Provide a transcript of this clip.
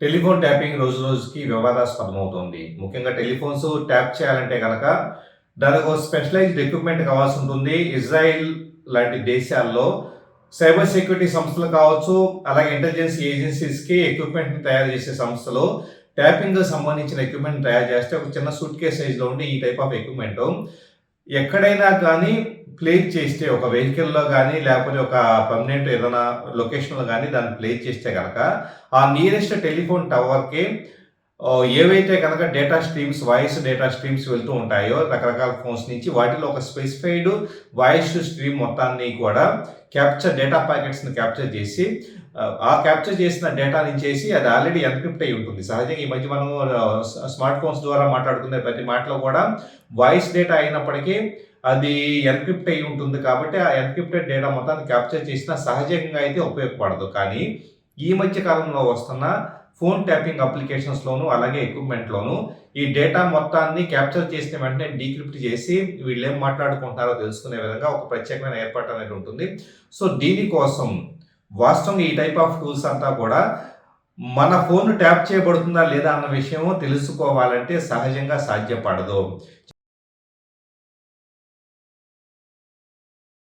Telephone tapping రోజు రోజుకి వివాదాస్పదమవుతోంది ముఖ్యంగా టెలిఫోన్స్ ట్యాప్ చేయాలంటే కనుక దానికి ఒక స్పెషలైజ్డ్ ఎక్విప్మెంట్ కావాల్సి ఉంటుంది. ఇజ్రాయిల్ లాంటి దేశాల్లో సైబర్ సెక్యూరిటీ సంస్థలు కావచ్చు అలాగే ఇంటెలిజెన్స్ ఏజెన్సీస్కి ఎక్విప్మెంట్ తయారు చేసే సంస్థలు ట్యాపింగ్ సంబంధించిన ఎక్విప్మెంట్ తయారు చేస్తే ఒక చిన్న సూట్ కేస్ సైజ్లో ఉండే ఈ టైప్ ఆఫ్ ఎక్విప్మెంట్ ఎక్కడైనా కానీ ప్లేస్ చేస్తే ఒక వెహికల్లో కానీ లేకపోతే ఒక పర్మనెంట్ ఏదైనా లొకేషన్లో కానీ దాన్ని ప్లేస్ చేస్తే కనుక ఆ నియరెస్ట్ టెలిఫోన్ టవర్కి ఏవైతే కనుక data streams voice data streams వెళ్తూ ఉంటాయో రకరకాల ఫోన్స్ నుంచి వాటిలో ఒక స్పెసిఫైడ్ వాయిస్ స్ట్రీమ్ మొత్తాన్ని కూడా క్యాప్చర్ డేటా ప్యాకెట్స్ని క్యాప్చర్ చేసి ఆ, క్యాప్చర్ చేసిన డేటా నుంచేసి అది ఆల్రెడీ ఎన్క్రిప్ట్ అయి ఉంటుంది. సహజంగా ఈ మధ్య మనం స్మార్ట్ ఫోన్స్ ద్వారా మాట్లాడుకునే ప్రతి మాటలో కూడా వాయిస్ డేటా అయినప్పటికీ అది ఎన్క్రిప్ట్ అయి ఉంటుంది కాబట్టి ఆ ఎన్క్రిప్టెడ్ డేటా మొత్తాన్ని క్యాప్చర్ చేసిన సహజంగా అయితే ఉపయోగపడదు. కానీ ఈ మధ్య కాలంలో వస్తున్న ఫోన్ ట్యాపింగ్ అప్లికేషన్స్లోను అలాగే ఎక్విప్మెంట్లోను ఈ డేటా మొత్తాన్ని క్యాప్చర్ చేసిన వెంటనే డీక్రిప్ట్ చేసి వీళ్ళు ఏం మాట్లాడుకుంటున్నారో తెలుసుకునే విధంగా ఒక ప్రత్యేకమైన ఏర్పాటు అనేది ఉంటుంది. సో దీనికోసం వాస్తవంగా ఈ టైప్ ఆఫ్ టూల్స్ అంతా కూడా మన ఫోన్ ట్యాప్ చేయబడుతుందా లేదా అన్న విషయం తెలుసుకోవాలంటే సహజంగా సాధ్యపడదు.